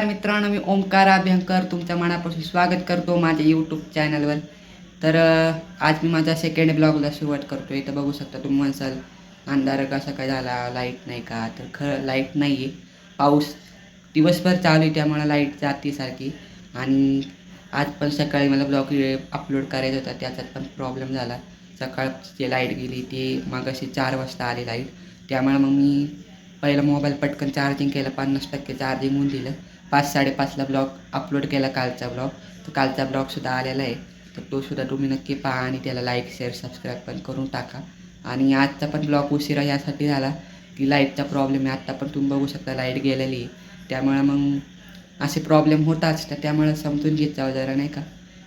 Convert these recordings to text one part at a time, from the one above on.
माझ्या मित्रांनो मी ओंकार अभ्यंकर तुमच्या मनापासून स्वागत करतो माझ्या यूट्यूब चॅनलवर तर आज मी माझ्या सेकंड ब्लॉगला सुरुवात करतो इथं बघू शकता तुम्ही म्हणसाल अंधार कसा काय झाला लाइट नाही का? तर खरं लाइट नाही आहे पाऊस दिवसभर चालू आहे त्यामुळे लाइट जाते सारखी आणि आज पण सकाळी मला ब्लॉग अपलोड करायचा होता त्याच्यात पण प्रॉब्लेम झाला. सकाळची जे लाइट गेली ती मग अशी चार वाजता आली लाइट त्यामुळे मग मी पहिला मोबाईल पटकन चार्जिंग केलं पन्नास टक्के चार्जिंग होऊन दिलं. पाच साडेपाचला ब्लॉग अपलोड केला कालचा ब्लॉग. तर कालचा ब्लॉगसुद्धा आलेला आहे. तर तोसुद्धा तुम्ही नक्की पहा आणि त्याला लाईक शेअर सबस्क्राईब पण करून टाका. आणि आजचा पण ब्लॉग उशिरा यासाठी झाला की लाईटचा प्रॉब्लेम आहे. आत्ता पण तुम्ही बघू शकता लाइट गेलेली आहे. त्यामुळं मग असे प्रॉब्लेम होताच. तर त्यामुळं समजून घेत जावं जरा नाही का?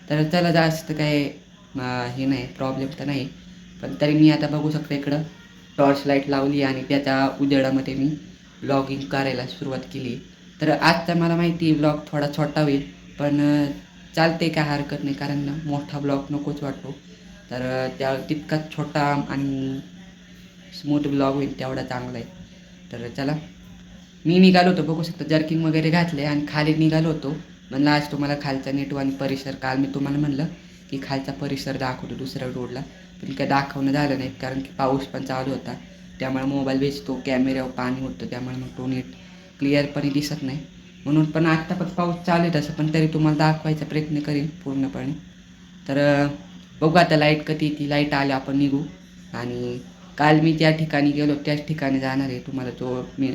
तर चला जास्त काय हे नाही प्रॉब्लेम तर नाही. पण तरी मी आता बघू शकतो इकडं. टॉर्च लाइट लावली आणि त्याच्या उजेडामध्ये मी ब्लॉगिंग करायला सुरुवात केली. तर आजचा मला माहिती आहे ब्लॉग थोडा छोटा होईल पण चालते काय हरकत नाही कारण मोठा ब्लॉग नकोच वाटतो तर त्या तितकाच छोटा आणि स्मूथ ब्लॉग होईल तेवढा चांगला आहे. तर चला मी निघालो होतो बघू शकतो जर्किंग वगैरे घातले आणि खाली निघालो होतो. म्हणलं आज तुम्हाला खालचा नेटू आणि परिसर काल मी तुम्हाला म्हणलं की खालचा परिसर दाखवतो दुसऱ्या रोडला पण काय दाखवणं झालं नाही कारण की पाऊस पण चालू होता. त्यामुळे मोबाईल वेचतो कॅमेऱ्यावर पाणी होतं त्यामुळे मग तो नीट क्लिअरपणे दिसत नाही. म्हणून पण आत्ता पण पाऊस चालू आहे तसं पण तरी तुम्हाला दाखवायचा प्रयत्न करीन पूर्णपणे. तर बघू आता लाइट कधी ती लाइट आल्या आपण निघू. आणि काल मी ज्या ठिकाणी गेलो त्याच ठिकाणी जाणार आहे. तुम्हाला तो मी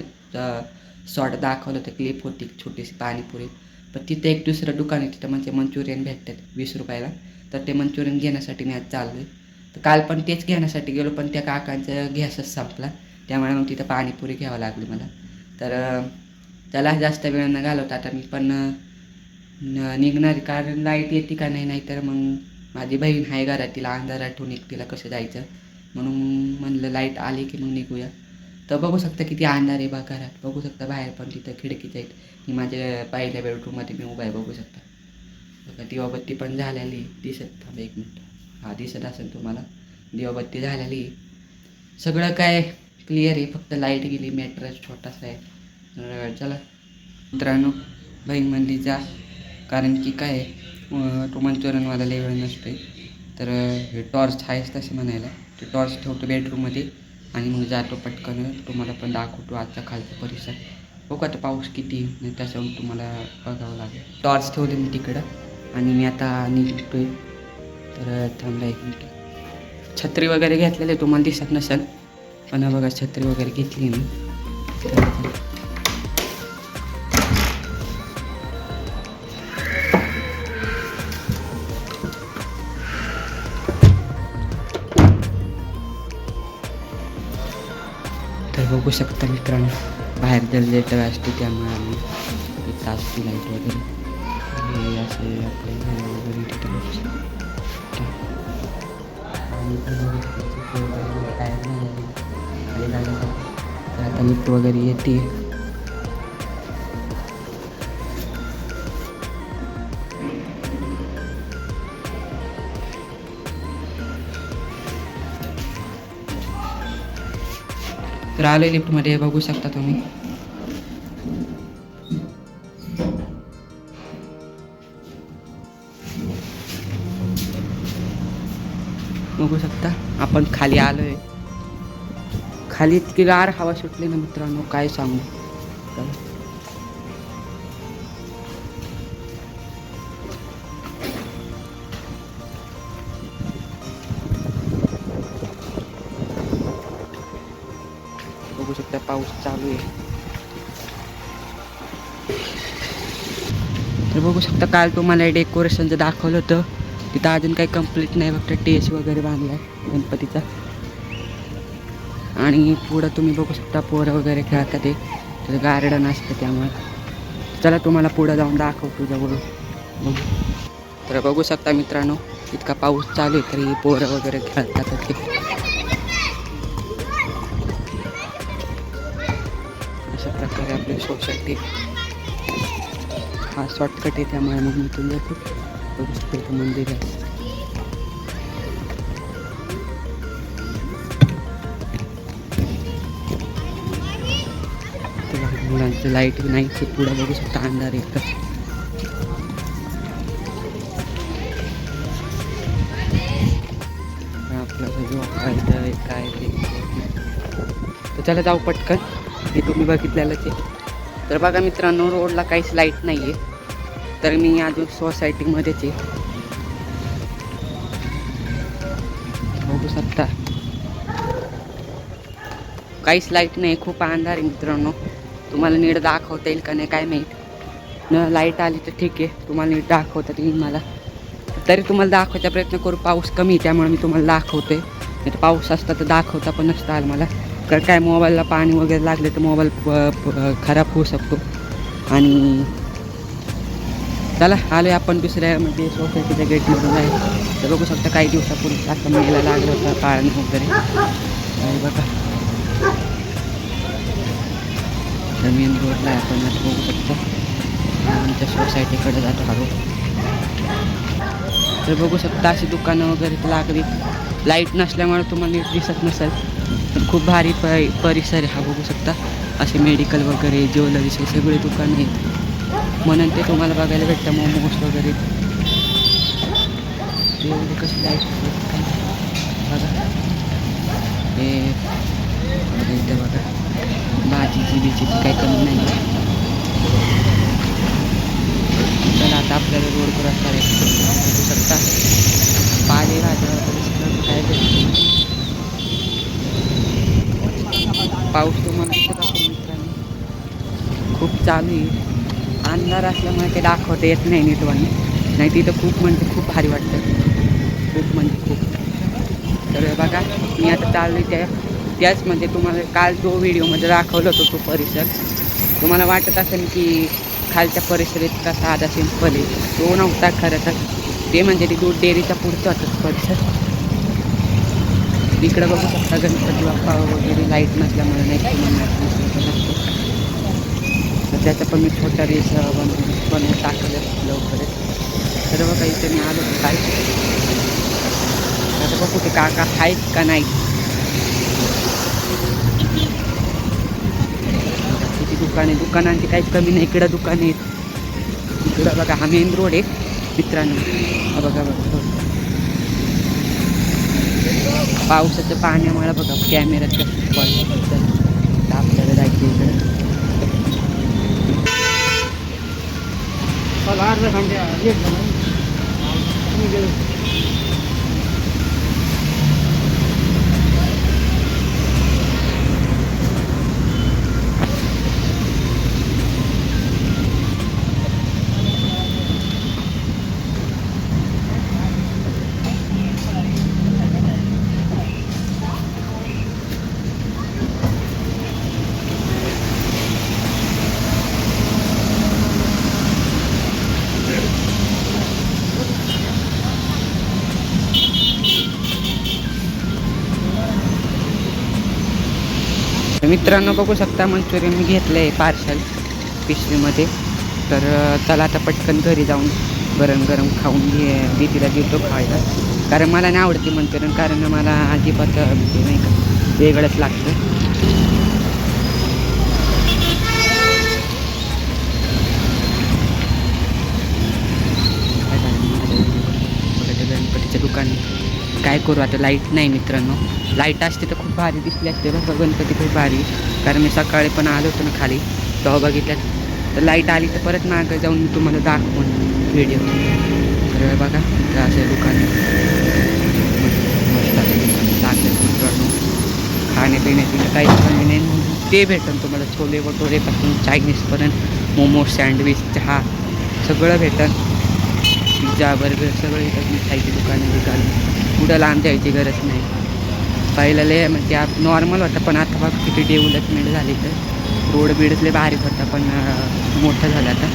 शॉर्ट दाखवलं तर क्लिप होती छोटीशी पाणीपुरी. पण तिथे एक दुसरं दुकान आहे तिथं म्हणजे मंचुरियन भेटतात वीस रुपयाला. तर ते मंचुरियन घेण्यासाठी मी आज चाललो आहे तर काल पण तेच घेण्यासाठी गेलो पण त्या काकांचा गॅसच संपला. त्यामुळे मग तिथं पाणीपुरी घ्यावं लागली मला. तर त्याला जास्त वेळ न घालवता आता मी पण न- निघणार कारण लाइट येते का नाही नाहीतर मग माझी बहीण आहे घरात तिला अंधारातून तिला कसं जायचं? म्हणून म्हणलं लाइट आली की मग निघूया. तर बघू शकता किती अंधार आहे बा घरात. बघू शकता बाहेर पण तिथं खिडकीच्या आहेत. मी माझ्या पहिल्या बेडरूममध्ये मी उभा आहे बघू शकता. बघा दिवाबत्ती पण झालेली दिसत थांब एक मिनटं. हा दिसत असेल तुम्हाला. दिवाबत्ती झालेली सगळं काय क्लिअर आहे. फक्त लाइट गेली मॅट्रेस छोटासा आहे. तर चला. मित्रांनो बहीणमधली म्हणली जा. कारण की काय आहे, तो मंचुरियनवाला लई वेळ नसतोय. तर हे टॉर्च आहेच तसे म्हणायला. ते टॉर्च ठेवतो बेडरूममध्ये आणि मग जातो पटकन. तुम्हाला पण दाखवतो आजचा खालचा परिसर. बघू आता पाऊस किती नाही त्याच्यावर तुम्हाला बघावं लागेल. टॉर्च ठेवले मी तिकडं आणि मी आता निघतोय. तर थांबला एक मिनिट. छत्री वगैरे घेतलेले तुम्हाला दिसत नसेल. पण बघा छत्री वगैरे घेतली मी. तर बघू शकता मित्रांनो बाहेर जनरेटर असते त्यामुळे आम्ही इथं असते लाइट वगैरे असे आपले वगैरे खाली तर आता लिफ्ट वगैरे येते तर आले लिफ्टमध्ये बघू शकता तुम्ही. बघू शकता आपण खाली आलोय. खाली इतकी गार हवा सुटली ना मित्रांनो काय सांगू? बघू शकता पाऊस चालू आहे. तर बघू शकता काल तुम्हाला डेकोरेशनचं दाखवलं होतं तिथं अजून काही कंप्लीट नाही फक्त टेस्ट वगैरे बांधला आहे गणपतीचा. आणि पुढं तुम्ही बघू शकता पोरं वगैरे खेळतात ते. त्याचं गार्डन असतं त्यामुळे. चला तुम्हाला पुढं जाऊन दाखवतो जवळ. तर बघू शकता मित्रांनो इतका पाऊस चालू आहे तरी पोरं वगैरे खेळतात ते. अशा प्रकारे आपली सोसायटी. हा शॉर्टकट आहे त्यामुळे मग मी इथून खूप बघू शकतो मंदिर आहे. इथं लाइट नाही पुढं बघू शकता अंधार एक काय ते तर चला जाऊ पटकन. हे तुम्ही बघितलेलं आहे तर बघा मित्रांनो रोडला काहीच लाइट नाही आहे तर मी अजून सोसायटीमध्येच आहे. बघू शकता. काहीच लाइट नाही खूप अंधार आहे मित्रांनो. तुम्हाला नीट दाखवता येईल का नाही काय माहीत. न लाइट आली तर ठीक आहे. तुम्हाला नीट दाखवता येईल मला. तरी तुम्हाला दाखवायचा प्रयत्न करू पाऊस कमी आहे त्यामुळे मी तुम्हाला दाखवते. नाही तर पाऊस असता तर दाखवता पण नसता आलं मला. कारण काय मोबाईलला पाणी वगैरे लागले तर मोबाईल प- खराब होऊ शकतो. आणि चला आलो आपण दुसऱ्या म्हणजे सोसायटीच्या गेटमधून आहे तर बघू शकता काही दिवसापूर्वी आता मेला लागलं होतं पाणी वगैरे. बघा. तर मेन रोडला आहे. आपण आता बघू शकता. आमच्या सोसायटीकडे जातो हा रोड तर बघू शकता अशी दुकानं वगैरे तर लागली. लाइट नसल्यामुळे तुम्हाला नीट दिसत नसेल. पण खूप भारी प परिसर आहे हा बघू शकता. असे मेडिकल वगैरे ज्वेलरीचे सगळे दुकानं आहेत. म्हणून ते तुम्हाला बघायला भेटतं मोमोज वगैरे. ते एवढे कशी लाइट बघा. हे बघा. भाजीची बिजीची काही कमी नाही. चला आता आपल्याला रोड क्रॉस करायचं बघू शकता? पाणी वगैरे काय पाऊस तुम्हाला दिसत असेल मित्रांनो? खूप चालू आहे. अंधार असल्यामुळे ते दाखवता येत नाही नीटवानी नाही तिथं खूप म्हणजे खूप भारी वाटतं. खूप म्हणजे खूप. तर बघा मी आता चालू त्या त्याच म्हणजे तुम्हाला काल जो व्हिडिओमध्ये दाखवलं होतं तो परिसर तुम्हाला वाटत असेल की खालच्या परिसर इतका साधा सिंपल आहे. तो नव्हता खरं तर. ते म्हणजे ते दूध डेअरीचा पुढचा होता परिसर. इकडं बघू शकता गणपती बाप्पा वगैरे लाइट नसल्यामुळे नाही त्याचा नसतं. तर त्याचं पण मी छोटा रेस बनवून बनवून टाकलं लवकरच. सर्व काही त्यांनी मी आलो काय आता बघू ते काका आहेत का नाही दुकाने दुकानांची काहीच कमी नाही इकडं दुकान आहेत. इकडं बघा हा मेन रोड आहे मित्रांनो. हा बघा बघा पावसाचं पाण्यामुळे बघा कॅमेऱ्यात आपल्याला जायचं इकडं. मित्रांनो बघू शकता मंचुरियन मी घेतलं आहे पार्सल पिशवीमध्ये. तर चला आता पटकन घरी जाऊन गरम गरम खाऊन घे मी तिला देतो खायला. कारण मला नाही आवडते मंचुरियन कारण मला अजिबात नाही का वेगळंच लागतं काय झालं? बघा ते गणपतीच्या दुकान काय करू आता? लाइट नाही मित्रांनो. लाइट असते तर खूप भारी दिसली असते बघा गणपती खूप भारी. कारण मी सकाळी पण आलो होतो ना खाली तेव्हा बघितलं. तर लाइट आली तर परत मागं जाऊन मी तुम्हाला दाखवून व्हिडिओ तर बघा तर असे दुकान. मस्त असे दुकान. मित्रांनो. खाण्यापिण्याची काहीच कमी नाही. ते भेटन तुम्हाला छोले भटोरेपासून चायनीजपर्यंत मोमोज सँडविच चहा सगळं भेटन. पिझ्झा बर्गर सगळं इथं मिठाईची दुकानं बिकान कुठं लांब जायची गरज नाही. पहिलं लय म्हणजे आप नॉर्मल होतं पण आता बघ किती डेव्हलपमेंट झाली तर. रोड बिडतले बारीक होता पण मोठं झालं आता.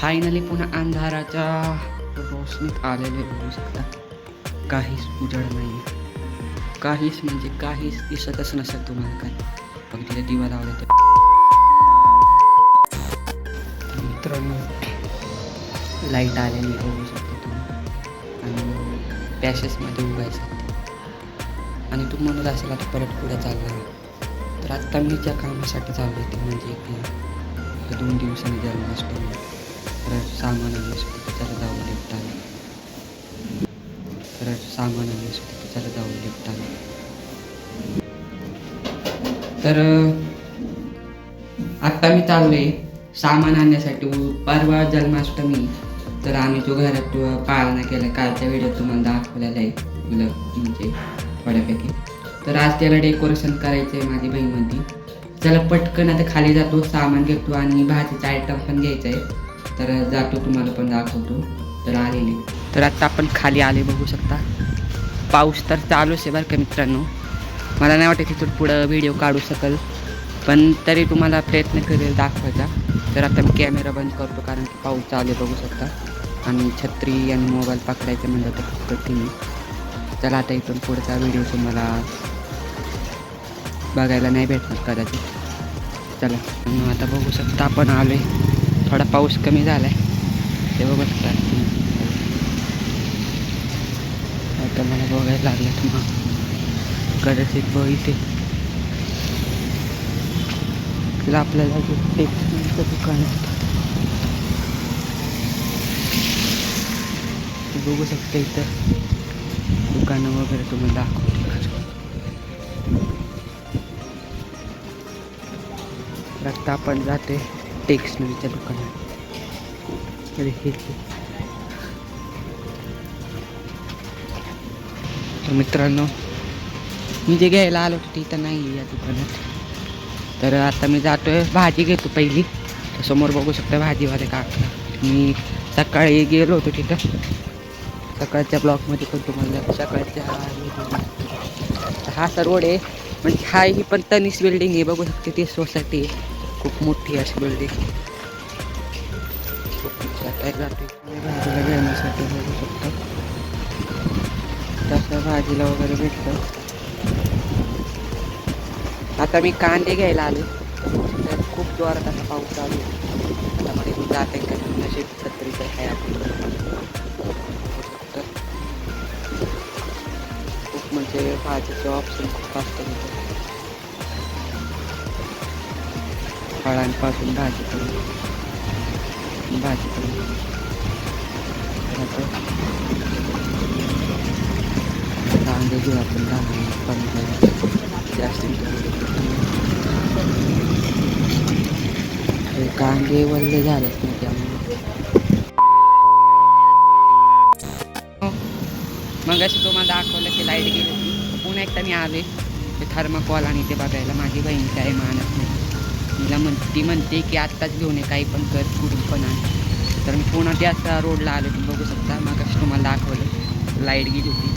फायनली पुन्हा अंधाराच्या रोशनीत आलेले बघू शकता काहीच उजड नाही काहीच म्हणजे काहीच दिसतच नसेल तुम्हाला काय पण तिथे दिवा लावला तर मित्रांनो लाइट आलेली बघू शकता तुम्ही आणि पॅशेसमध्ये उभायचं आणि तू म्हणत असेल आता परत पुढे चालला तर आत्ता मी ज्या कामासाठी चालले ते म्हणजे की दोन दिवसांनी जन्माष्टमी परत सामान आणण्यासाठी त्याला जाऊन लिफ्ट आलं परत सामान तर आत्ता मी चाललोय सामान आणण्यासाठी. परवा जन्माष्टमी. तर आम्ही तो घरात पाळणा केला. कालच्या व्हिडिओ तुम्हाला दाखवलेला आहे. मुलं म्हणजे थोड्यापैकी. तर आज त्याला डेकोरेशन करायचं आहे माझी बहीण म्हणती. चला पटकन आता खाली जातो सामान घेतो आणि भाजीचा आयटम पण घ्यायचा आहे तर जातो तुम्हाला पण दाखवतो. तर आलेली. तर आता आपण खाली आले बघू शकता. पाऊस तर चालूच आहे बरं का मित्रांनो. मला नाही वाटत तिथून पुढं व्हिडिओ काढू शकेल. पण तरी तुम्हाला प्रयत्न करेल दाखवायचा. तर आता मी कॅमेरा बंद करतो कारण की पाऊस चालू बघू शकता. आणि छत्री आणि मोबाईल पकडायचं म्हणलं तर खूप कठीण आहे. चला आता इथून पुढचा व्हिडिओ तुम्हाला बघायला नाही भेटणार कदाचित. चला मग आता बघू शकता आपण आलो आहे थोडा पाऊस कमी झाला आहे ते बघत काय आता मला बघायला लागलं तुम्हाला कदाचित बघ तिला आपल्याला एक दुकान बघू शकता इथं. दुकानं वगैरे तुम्ही दाखवतो आता आपण जाते. टेक्स्टनरीच्या दुकानात अरे हे तर मित्रांनो मी जे घ्यायला आलो होतो तिथं नाही आहे या दुकानात. तर आता मी जातोय भाजी घेतो पहिली. तर समोर बघू शकता भाजीवाले का. मी सकाळी गेलो होतो तिथं. सकाळच्या ब्लॉकमध्ये पण तुम्हाला सकाळच्या हा असा रोड आहे. म्हणजे हा ही पण तनिस बिल्डिंग आहे बघू शकते ती सोसायटी आहे. खूप मोठी अशी बिल्डिंग भाजीला घेण्यासाठी बघू शकतो तसं भाजीला वगैरे भेटतं आता मी कांदे घ्यायला आले. तर खूप जोरात असा पाऊस चालू आता मध्ये मी जाते का नशीब म्हणजे छत्रीचं तर काय खूप म्हणजे भाजीचे ऑप्शन खूप असतं फळांपासून भाजी करून भाजी करून कांदे घेऊ आपण कांदे पंधरा जास्त. कांदे वल्ले झालेत ना त्यामुळे. मग अशी तुम्हाला दाखवलं की लाइट गेली होती. पुन्हा एकदा मी आले. ते थर्मकॉल आणि ते बघायला. माझी बहीण काय मानत नाही. तिला म्हण ती म्हणते की आत्ताच घेऊन ये काही पण कर कुठून पण आण. तर मी पुन्हा त्याच रोडला आलो तुम्ही बघू शकता मग अशी तुम्हाला दाखवलं. लाइट गेली होती.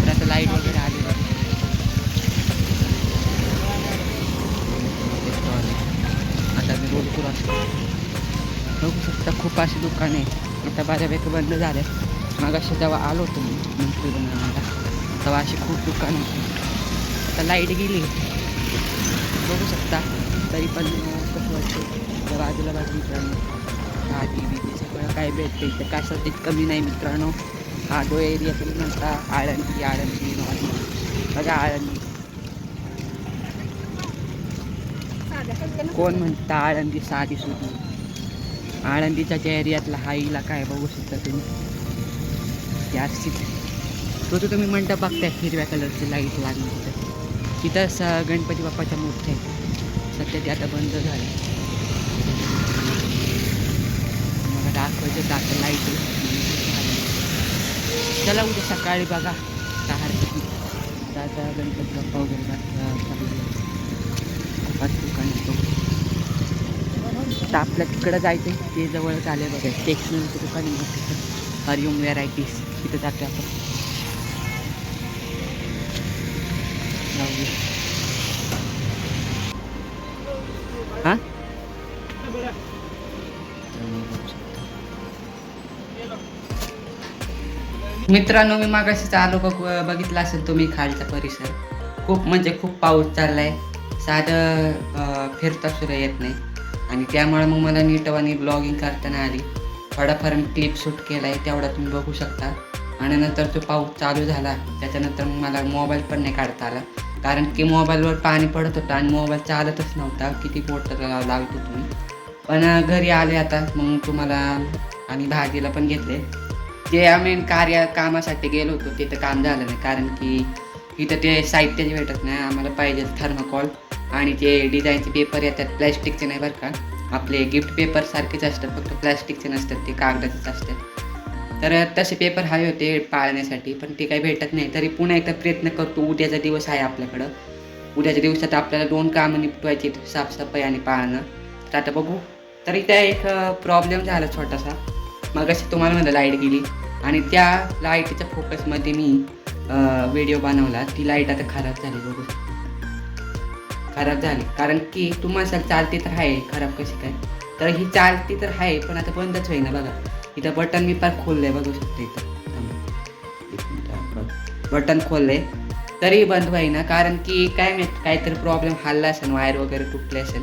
तर आता लाइट वगैरे आली आता मी रोड क्रॉस बघू शकता खूप अशी दुकान आहे. आता बऱ्यापैकी बंद झाले मग अशी जेव्हा आलो होतो मी मंचुरी बनवायला तेव्हा अशी खूप दुकान होती. आता लाइट गेली बघू शकता. तरी पण कसं वाटतं तर बाजूला बाजू मित्रांनो. आधी बिजी सगळं काय भेटतं इथं? कशासाठी कमी नाही मित्रांनो. हा जो एरिया तुम्ही म्हणता आळंदी आळंदी नॉर्मल बघा आळंदी. कोण म्हणता आळंदी साधी सुधी? आळंदीच्या ज्या एरियातला हा इलाका आहे बघू शकता तुम्ही? जास्ती तो तो तुम्ही म्हणता बघताय हिरव्या कलरची लाइट लागली तिथं स गणपती बाप्पाच्या मूर्ती आहे सध्या ते आता बंद झालं. मला दाखवायचं आता लाइट चला उद्या सकाळी बघा. दहा दादा गणपती बाप्पा वगैरे आता आपल्या तिकडं जायचं आहे ते जवळच आले बघा. स्टेशनरीचं दुकान आहे. तिथं हरिओम व्हेरायटीज तिथं जातो आपण. हा? मित्रांनो मी मागाशीच आलो बघ बघितला असेल तुम्ही खालचा परिसर. खूप म्हणजे खूप पाऊस चाललाय. साधं फिरता सुद्धा येत नाही. आणि त्यामुळे मग मला नीटवानी ब्लॉगिंग करताना आली. थोडाफार मी क्लिप शूट केला आहे तेवढा तुम्ही बघू शकता. आणि नंतर तो पाऊस चालू झाला त्याच्यानंतर मग मला मोबाईल पण नाही काढता आला. कारण की मोबाईलवर पाणी पडत होतं आणि मोबाईल चालतच नव्हता. किती बोट लावत होतो मी पण घरी आले आता. मग तुम्हाला आम्ही भाजीला पण घेतले. जे आम्ही कार्य कामासाठी गेलो होतो. तिथं काम झालं नाही. कारण की इथं ते साहित्यच भेटत नाही आम्हाला पाहिजे थर्माकॉल. आणि ते डिझाईनचे पेपर येतात प्लॅस्टिकचे नाही बरं का. आपले गिफ्ट पेपर सारखेच असतात. फक्त प्लॅस्टिकचे नसतात ते कागदाचेच असतात. तर तसे पेपर हवे होते पाळण्यासाठी पण ते काही भेटत नाही. तरी पुन्हा एकदा प्रयत्न करतो उद्याचा दिवस आहे आपल्याकडं. उद्याच्या दिवसात आपल्याला दोन कामं निपटवायची साफसफाई आणि पाळणं. तर आता बघू. तरी त्या एक प्रॉब्लेम झाला छोटासा. मग अशी तुम्हाला म्हणलं लाइट गेली. आणि त्या लाईटच्या फोकसमध्ये मी व्हिडिओ बनवला. ती लाइट आता खराब झाली बघू. खराब झाली. कारण की तुम्हाला चालते तर आहे खराब कशी काय? तर ही चालती तर आहे पण आता बंदच होईना बघा. इथं बटन मी पार खोलले बघू शकते इथं. बटन खोलले तरी बंद होईना कारण की काय माहिती काहीतरी प्रॉब्लेम हल्ला असेल वायर वगैरे तुटले असेल.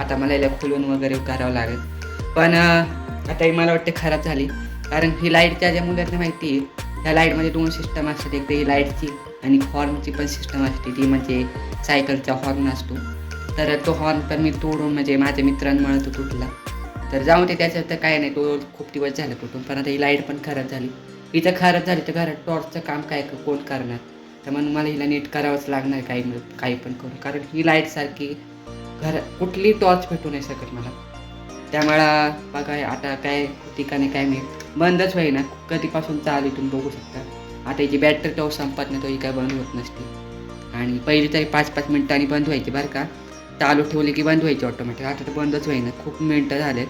आता मला याला खोलून वगैरे करावं लागेल. पण आता ही मला वाटते खराब झाली. कारण ही लाईटच्या ज्या ज्या मुलांना माहिती आहे ह्या लाईटमध्ये दोन सिस्टम असतात. एक तर ही लाईटची आणि हॉर्नची पण सिस्टम असते. ती म्हणजे सायकलचा हॉर्न असतो. तर तो हॉर्न पण मी तोडून म्हणजे माझ्या मित्रांमुळे तो तुटला. तर जाऊ दे त्याच्यात तर काय नाही तो खूप दिवस झाला कुठून पण आता ही लाइट पण खराब झाली. इथं खराब झाली तर घरात टॉर्चचं काम काय कोण करणार? तर म्हणून मला हिला नीट करावंच लागणार काही काही पण करून. कारण ही लाइट सारखी कुठली टॉर्च भेटू नाही शकत मला. त्यामुळे बघा आता काय ठिकाणी काय मी बंदच होईना कधीपासून चालू इथून तुम्ही बघू शकता. आता याची बॅटरी तो संपत नाही तो ही काय बंद होत नसते. आणि पहिली तरी पाच पाच मिनटांनी बंद व्हायची बरं का. चालू ठेवली की बंद व्हायची ऑटोमॅटिक आता तर बंदच होईना. खूप मिनटं झाले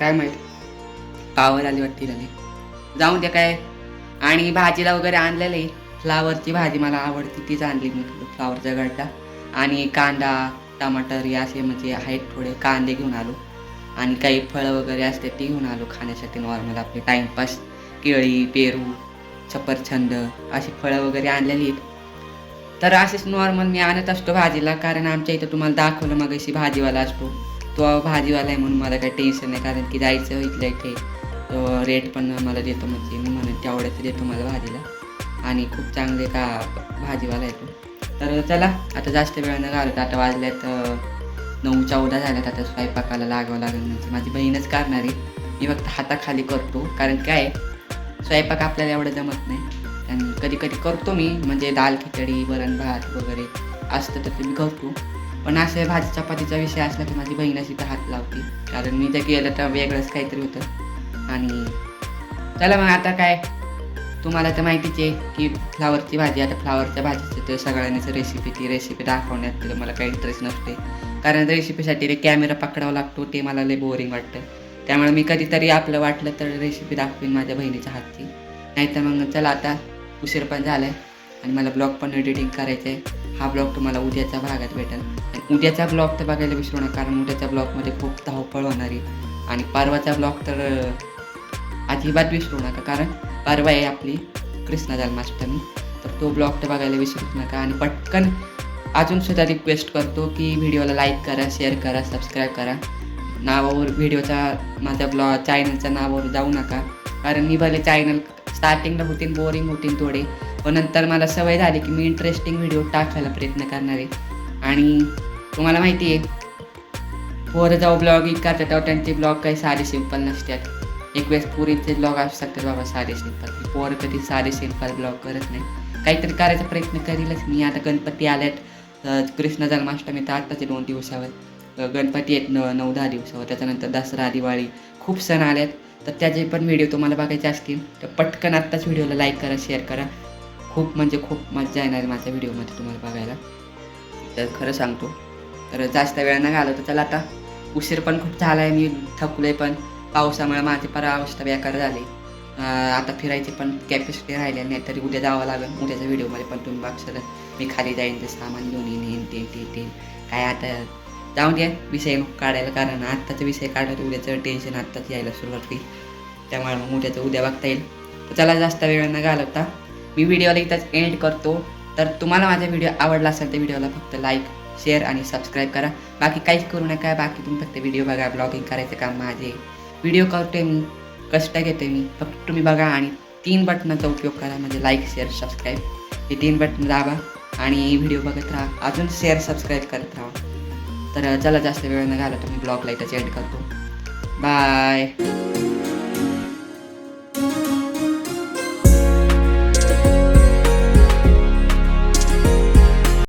काय माहीत? पावर आली वाटते त्याने जाऊन द्या काय. आणि भाजीला वगैरे आणलेलं आहे. फ्लावरची भाजी मला आवडते तीच आणली मी फ्लावरचा गड्डा. आणि कांदा टमाटर या असे म्हणजे आहेत थोडे. कांदे घेऊन आलो. आणि काही फळं वगैरे असते ती घेऊन आलो खाण्यासाठी नॉर्मल आपले. टाईमपास केळी पेरू सफरछंद अशी फळं वगैरे आणलेली आहेत. तर असेच नॉर्मल मी आणत असतो भाजीला कारण आमच्या इथं तुम्हाला दाखवलं मग अशी भाजीवाला असतो. तो भाजीवाला आहे म्हणून मला काही टेन्शन नाही कारण की जायचं इथल्या इथे. तो रेट पण मला देतो म्हणजे मी म्हणत तेवढ्याच देतो मला भाजीला. आणि खूप चांगले का भाजीवाला येतो तर चला आता जास्त वेळ न घालत आता वाजल्यात नऊ चौदा झाल्यात आता स्वयंपाकाला लागावं लागेल म्हणजे. माझी बहीणच करणार आहे. मी फक्त हाताखाली करतो कारण काय स्वयंपाक आपल्याला एवढं जमत नाही. कधी कधी करतो मी म्हणजे दाल खिचडी वरण भात वगैरे असतं तर ते मी करतो. पण असं भाजी चपातीचा विषय असला की माझी बहीण अशी तर हात लावते. कारण मी जर गेलं तर वेगळंच काहीतरी होतं. आणि चला मग आता काय? तुम्हाला तर माहितीच आहे की फ्लावरची भाजी आता फ्लावरच्या भाजीचं तर सगळ्यांनीच रेसिपी ती रेसिपी दाखवण्यात मला काही इंटरेस्ट नसते. कारण रेसिपीसाठी ते कॅमेरा पकडावा लागतो ते मला लय बोरिंग वाटतं. त्यामुळे मी कधीतरी आपलं वाटलं तर रेसिपी दाखवीन माझ्या बहिणीच्या हातची. नाहीतर मग चला आता उशीर पण झाला आहे आणि मला ब्लॉग पण एडिटिंग करायचं आहे हा ब्लॉग तुम्हाला उद्याच्या भागात भेटेल. आणि उद्याचा ब्लॉग तर बघायला विसरू नका कारण उद्याच्या ब्लॉगमध्ये खूप धावपळ होणार आहे. आणि परवाचा ब्लॉग तर अजिबात विसरू नका कारण परवा आहे आपली कृष्णा जन्माष्टमी. तर तो ब्लॉग तर बघायला विसरूच नका. आणि पटकन अजून सुद्धा रिक्वेस्ट करतो की व्हिडिओला लाईक करा शेअर करा सबस्क्राईब करा. नावावर व्हिडिओचा माझ्या ब्लॉग चॅनलच्या नावावर जाऊ नका. कारण मी भले चॅनल स्टार्टिंगला होतील बोरिंग होतील थोडे. पण नंतर मला सवय झाली की मी इंटरेस्टिंग व्हिडिओ टाकायला प्रयत्न करणार आहे. आणि तुम्हाला माहिती आहे पोरं जाऊ ब्लॉगिंग करतात तेव्हा त्यांचे ब्लॉग काही साधे सिंपल नसतात. एक वेळेस पुरीचे ब्लॉग असू शकतात बाबा साधे सिंपल पोरं कधी सारे सिंपल ब्लॉग करत नाही. काहीतरी करायचा प्रयत्न करीलच मी. आता गणपती आल्यात कृष्ण जन्माष्टमी तर आत्ताचे दोन दिवसावर. गणपती आहेत न नऊ दहा दिवसावर. त्याच्यानंतर दसरा दिवाळी खूप सण आल्यात. तर त्याचे पण व्हिडिओ तुम्हाला बघायचे असतील तर पटकन आत्ताच व्हिडिओला लाईक करा शेअर करा. खूप म्हणजे खूप मजा येणार माझ्या व्हिडिओमध्ये तुम्हाला बघायला. तर खरं सांगतो तर जास्त वेळ न घालवतो. चला आता उशीर पण खूप झाला आहे मी थकलो आहे पण. पावसामुळे माझी पर अवस्था बेकार झाली. आता फिरायची पण कॅपॅसिटी राहिली नाही तरी उद्या जावं लागेल. उद्याच्या व्हिडिओमध्ये पण तुम्ही बघशाल मी खाली जाईन ते सामान घेऊन येईन येईन ते ते ते. काय आता जाऊन द्या विषय नको काढायला कारण आत्ताचा विषय काढला तर उद्याचं टेन्शन आत्ताच यायला सुरुवात होईल. त्यामुळे मग उद्याचं उद्या बघता येईल. तर चला जास्त वेळ न घालवता मी व्हिडिओला इथंच एंड करतो. तर तुम्हाला माझा व्हिडिओ आवडला असेल तर व्हिडिओला फक्त लाईक शेअर आणि सबस्क्राईब करा. बाकी काहीच करू नका बाकी तुम्ही फक्त व्हिडिओ बघा ब्लॉगिंग करायचं काम माझे. व्हिडिओ करतोय मी कष्ट घेते मी. फक्त तुम्ही बघा आणि तीन बटनाचा उपयोग करा म्हणजे लाईक शेअर सबस्क्राईब हे तीन बटन दाबा आणि व्हिडिओ बघत राहा. अजून शेअर सबस्क्राईब करत राहा. तर चला जास्त वेळ न घाला मी ब्लॉगला इथंच एंड करतो. बाय.